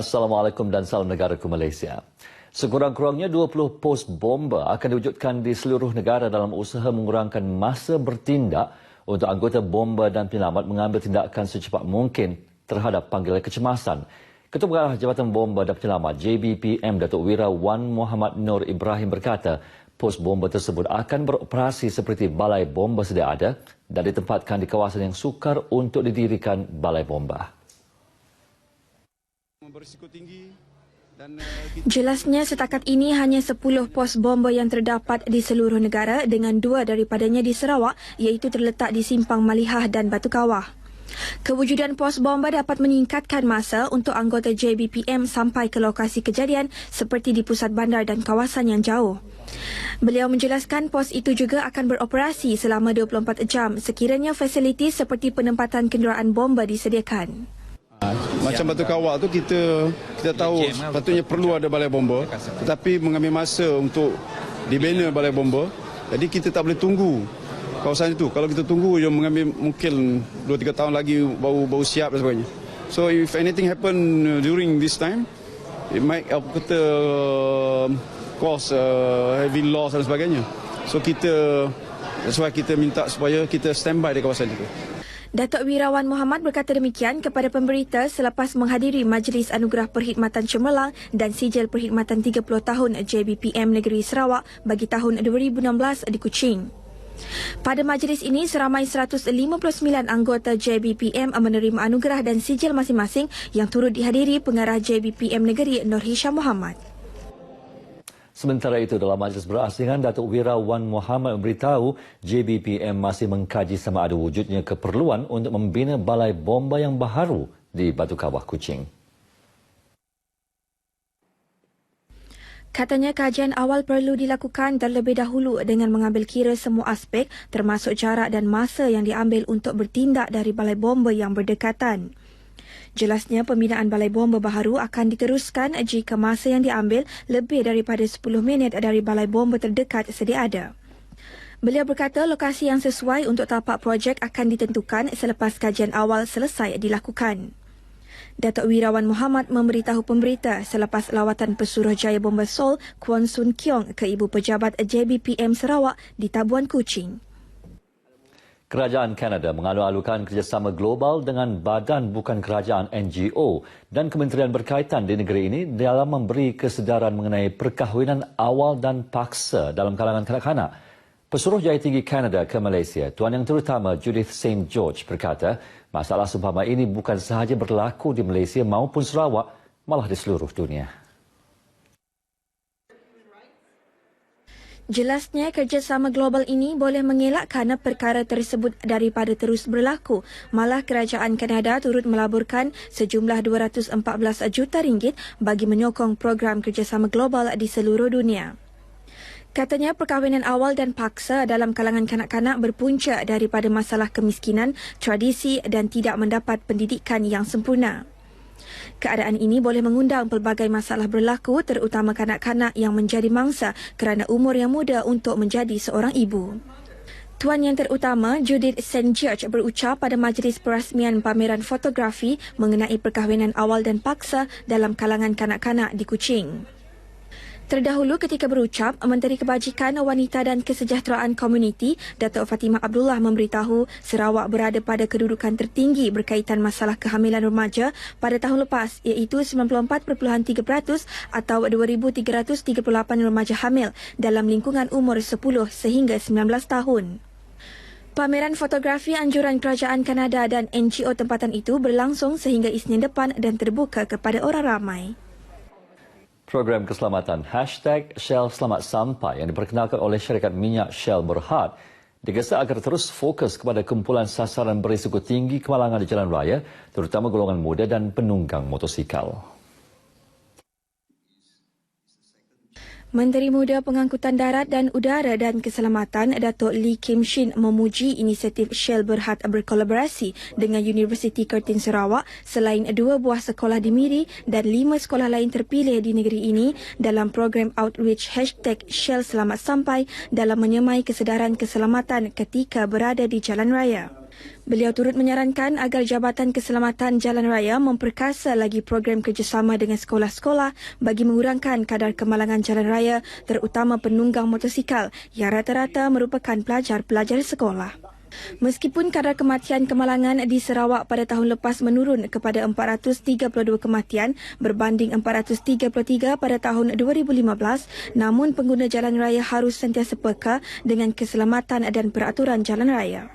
Assalamualaikum dan salam negara ke Malaysia. Sekurang-kurangnya 20 pos bomba akan diwujudkan di seluruh negara dalam usaha mengurangkan masa bertindak untuk anggota bomba dan penyelamat mengambil tindakan secepat mungkin terhadap panggilan kecemasan. Ketua Pengarah Jabatan Bomba dan Penyelamat JBPM Datuk Wira Wan Muhammad Nur Ibrahim berkata, pos bomba tersebut akan beroperasi seperti balai bomba sedia ada dan ditempatkan di kawasan yang sukar untuk didirikan balai bomba berisiko tinggi uh, Jelasnya setakat ini hanya 10 pos bomba yang terdapat di seluruh negara dengan dua daripadanya di Sarawak iaitu terletak di Simpang Malihah dan Batu Kawah. Kewujudan pos bomba dapat meningkatkan masa untuk anggota JBPM sampai ke lokasi kejadian seperti di pusat bandar dan kawasan yang jauh. Beliau menjelaskan pos itu juga akan beroperasi selama 24 jam sekiranya fasiliti seperti penempatan kenderaan bomba disediakan. Macam Batu Kawak tu kita kita tahu patutnya perlu ada balai bomba. Tetapi mengambil masa untuk dibina balai bomba. Jadi kita tak boleh tunggu kawasan itu. Kalau kita tunggu yang mengambil mungkin 2 3 tahun lagi baru baru siap dan sebagainya. So if anything happen during this time it might apa kata cause uh, heavy loss dan sebagainya. So kita that's why kita minta supaya kita standby di kawasan itu Datuk Wirawan Muhammad berkata demikian kepada pemberita selepas menghadiri Majlis Anugerah Perkhidmatan Cemerlang dan Sijil Perkhidmatan 30 tahun JBPM Negeri Sarawak bagi tahun 2016 di Kuching. Pada majlis ini, seramai 159 anggota JBPM menerima anugerah dan sijil masing-masing yang turut dihadiri pengarah JBPM Negeri Nur Hisham Muhammad. Sementara itu dalam majlis berasingan, Datuk Wira Wan Muhammad memberitahu JBPM masih mengkaji sama ada wujudnya keperluan untuk membina balai bomba yang baharu di Batu Kawah Kuching. Katanya kajian awal perlu dilakukan terlebih dahulu dengan mengambil kira semua aspek termasuk jarak dan masa yang diambil untuk bertindak dari balai bomba yang berdekatan. Jelasnya pembinaan balai bomba baharu akan diteruskan jika masa yang diambil lebih daripada 10 minit dari balai bomba terdekat sedia ada. Beliau berkata lokasi yang sesuai untuk tapak projek akan ditentukan selepas kajian awal selesai dilakukan. Datuk Wirawan Muhammad memberitahu pemberita selepas lawatan Pesuruhjaya Bomba Sol Kuan Sun Kiong ke Ibu Pejabat JBPM Sarawak di Tabuan Kuching. Kerajaan Kanada mengalu-alukan kerjasama global dengan badan bukan kerajaan NGO dan kementerian berkaitan di negeri ini dalam memberi kesedaran mengenai perkahwinan awal dan paksa dalam kalangan kanak-kanak. Pesuruh Jaya Tinggi Kanada ke Malaysia, Tuan Yang Terutama Judith St. George berkata, masalah seumpama ini bukan sahaja berlaku di Malaysia maupun Sarawak, malah di seluruh dunia. Jelasnya kerjasama global ini boleh mengelakkan perkara tersebut daripada terus berlaku. Malah kerajaan Kanada turut melaburkan sejumlah 214 juta ringgit bagi menyokong program kerjasama global di seluruh dunia. Katanya perkahwinan awal dan paksa dalam kalangan kanak-kanak berpunca daripada masalah kemiskinan, tradisi dan tidak mendapat pendidikan yang sempurna. Keadaan ini boleh mengundang pelbagai masalah berlaku terutama kanak-kanak yang menjadi mangsa kerana umur yang muda untuk menjadi seorang ibu. Tuan yang terutama, Judith St. George berucap pada majlis perasmian pameran fotografi mengenai perkahwinan awal dan paksa dalam kalangan kanak-kanak di Kuching. Terdahulu ketika berucap, Menteri Kebajikan Wanita dan Kesejahteraan Komuniti, Datuk Fatimah Abdullah memberitahu Sarawak berada pada kedudukan tertinggi berkaitan masalah kehamilan remaja pada tahun lepas iaitu 94.3% atau 2,338 remaja hamil dalam lingkungan umur 10 sehingga 19 tahun. Pameran fotografi anjuran Kerajaan Kanada dan NGO tempatan itu berlangsung sehingga Isnin depan dan terbuka kepada orang ramai. Program keselamatan hashtag Shell Selamat Sampai yang diperkenalkan oleh syarikat minyak Shell Berhad digesa agar terus fokus kepada kumpulan sasaran berisiko tinggi kemalangan di jalan raya, terutama golongan muda dan penunggang motosikal. Menteri Muda Pengangkutan Darat dan Udara dan Keselamatan Datuk Lee Kim Shin memuji inisiatif Shell Berhad berkolaborasi dengan Universiti Kertin Sarawak selain dua buah sekolah di Miri dan lima sekolah lain terpilih di negeri ini dalam program outreach hashtag Shell Selamat Sampai dalam menyemai kesedaran keselamatan ketika berada di jalan raya. Beliau turut menyarankan agar Jabatan Keselamatan Jalan Raya memperkasa lagi program kerjasama dengan sekolah-sekolah bagi mengurangkan kadar kemalangan jalan raya terutama penunggang motosikal yang rata-rata merupakan pelajar-pelajar sekolah. Meskipun kadar kematian kemalangan di Sarawak pada tahun lepas menurun kepada 432 kematian berbanding 433 pada tahun 2015, namun pengguna jalan raya harus sentiasa peka dengan keselamatan dan peraturan jalan raya.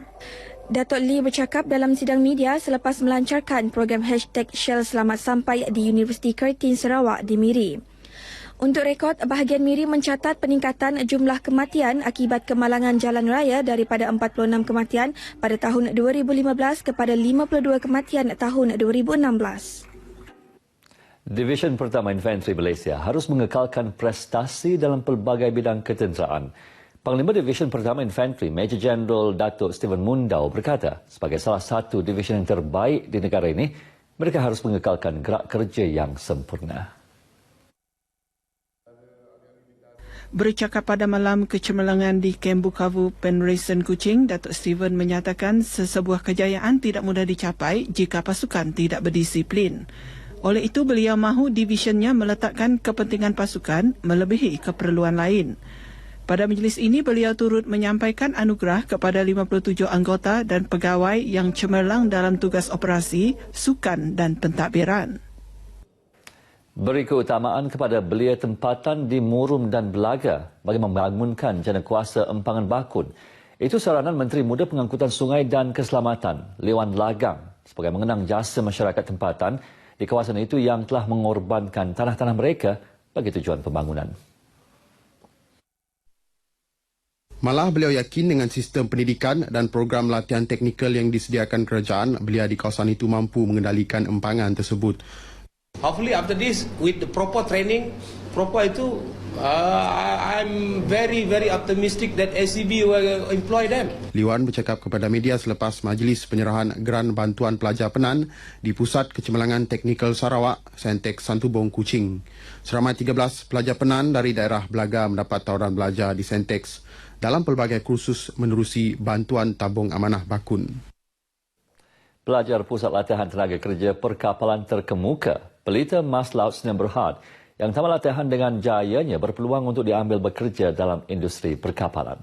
Datuk Lee bercakap dalam sidang media selepas melancarkan program hashtag Shell Selamat Sampai di Universiti Kertin Sarawak di Miri. Untuk rekod, bahagian Miri mencatat peningkatan jumlah kematian akibat kemalangan jalan raya daripada 46 kematian pada tahun 2015 kepada 52 kematian tahun 2016. Division Pertama Infanteri Malaysia harus mengekalkan prestasi dalam pelbagai bidang ketenteraan. Panglima Division Pertama Infanteri Major General Datuk Stephen Mundau berkata, sebagai salah satu division yang terbaik di negara ini, mereka harus mengekalkan gerak kerja yang sempurna. Bercakap pada malam kecemerlangan di Kem Bukavu, Penrisen Kuching, Datuk Stephen menyatakan sesebuah kejayaan tidak mudah dicapai jika pasukan tidak berdisiplin. Oleh itu, beliau mahu divisionnya meletakkan kepentingan pasukan melebihi keperluan lain. Pada majlis ini, beliau turut menyampaikan anugerah kepada 57 anggota dan pegawai yang cemerlang dalam tugas operasi, sukan dan pentadbiran. Beri keutamaan kepada belia tempatan di Murum dan Belaga bagi membangunkan jana kuasa empangan bakun. Itu saranan Menteri Muda Pengangkutan Sungai dan Keselamatan, Lewan Lagang, sebagai mengenang jasa masyarakat tempatan di kawasan itu yang telah mengorbankan tanah-tanah mereka bagi tujuan pembangunan. Malah beliau yakin dengan sistem pendidikan dan program latihan teknikal yang disediakan kerajaan, belia di kawasan itu mampu mengendalikan empangan tersebut. Hopefully after this, with the proper training, proper itu, uh, I'm very very optimistic that SCB will employ them. Liwan bercakap kepada media selepas majlis penyerahan Geran Bantuan Pelajar Penan di Pusat Kecemerlangan Teknikal Sarawak, Sentek Santubong, Kuching. Seramai 13 pelajar Penan dari daerah Belaga mendapat tawaran belajar di Sentex dalam pelbagai kursus menerusi bantuan tabung amanah bakun. Pelajar Pusat Latihan Tenaga Kerja Perkapalan Terkemuka, Pelita Mas Laut Sdn Berhad, yang tamat latihan dengan jayanya berpeluang untuk diambil bekerja dalam industri perkapalan.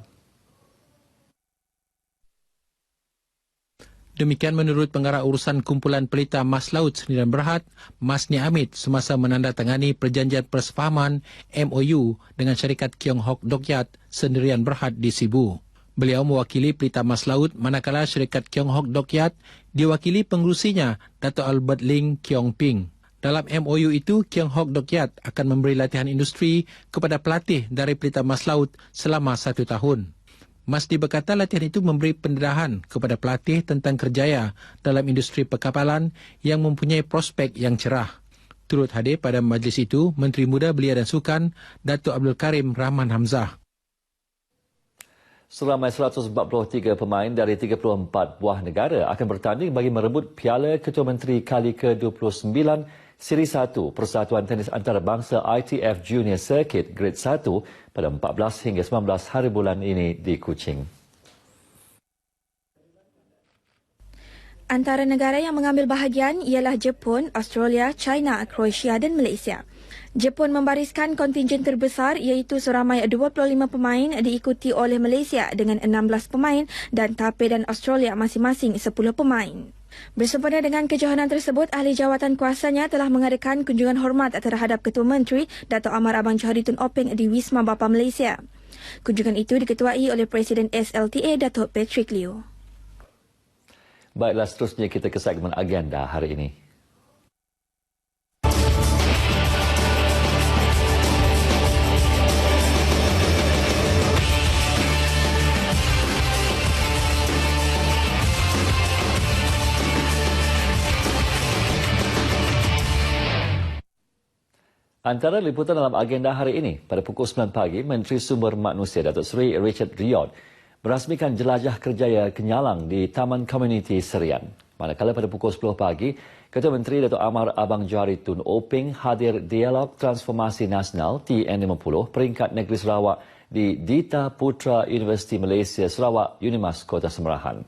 Demikian menurut pengarah urusan kumpulan pelita Mas Laut Sdn Berhad, Masni Amit semasa menandatangani perjanjian persefahaman MOU dengan syarikat Kiong Hok Dokyat Sendirian Berhad di Sibu. Beliau mewakili pelita Mas Laut manakala syarikat Kiong Hok Dokyat diwakili pengurusinya Dato' Albert Ling Kiong Ping. Dalam MOU itu, Kiong Hok Dokyat akan memberi latihan industri kepada pelatih dari pelita Mas Laut selama satu tahun. Masdi berkata latihan itu memberi pendedahan kepada pelatih tentang kerjaya dalam industri perkapalan yang mempunyai prospek yang cerah. Turut hadir pada majlis itu Menteri Muda Belia dan Sukan Datuk Abdul Karim Rahman Hamzah. Seramai 143 pemain dari 34 buah negara akan bertanding bagi merebut Piala Ketua Menteri kali ke-29 Siri 1 Persatuan Tenis Antarabangsa ITF Junior Circuit Grade 1 pada 14 hingga 19 hari bulan ini di Kuching. Antara negara yang mengambil bahagian ialah Jepun, Australia, China, Croatia dan Malaysia. Jepun membariskan kontingen terbesar iaitu seramai 25 pemain diikuti oleh Malaysia dengan 16 pemain dan Taipei dan Australia masing-masing 10 pemain. Bersempena dengan kejohanan tersebut, ahli jawatan kuasanya telah mengadakan kunjungan hormat terhadap Ketua Menteri Dato' Amar Abang Johari Tun Openg di Wisma Bapa Malaysia. Kunjungan itu diketuai oleh Presiden SLTA Dato' Patrick Liu. Baiklah seterusnya kita ke segmen agenda hari ini. Antara liputan dalam agenda hari ini, pada pukul 9 pagi, Menteri Sumber Manusia Datuk Seri Richard Riyad merasmikan jelajah kerjaya kenyalang di Taman Komuniti Serian. Manakala pada pukul 10 pagi, Ketua Menteri Datuk Amar Abang Johari Tun Oping hadir Dialog Transformasi Nasional TN50 peringkat Negeri Sarawak di Dita Putra Universiti Malaysia Sarawak Unimas Kota Semerahan.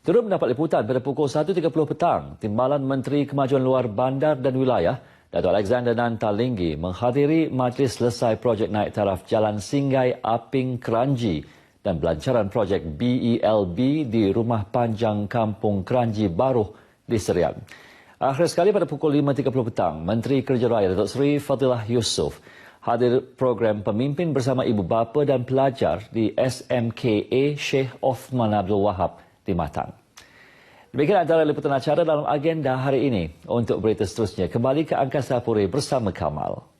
Turut mendapat liputan pada pukul 1.30 petang, Timbalan Menteri Kemajuan Luar Bandar dan Wilayah, Dato' Alexander Nantalinggi menghadiri majlis selesai projek naik taraf Jalan Singgai Aping Keranji dan pelancaran projek BELB di Rumah Panjang Kampung Keranji Baruh di Serian. Akhir sekali pada pukul 5.30 petang, Menteri Kerja Raya Datuk Seri Fadilah Yusof hadir program pemimpin bersama ibu bapa dan pelajar di SMKA Sheikh Osman Abdul Wahab di Matang. Demikian antara liputan acara dalam agenda hari ini. Untuk berita seterusnya, kembali ke Angkasa Puri bersama Kamal.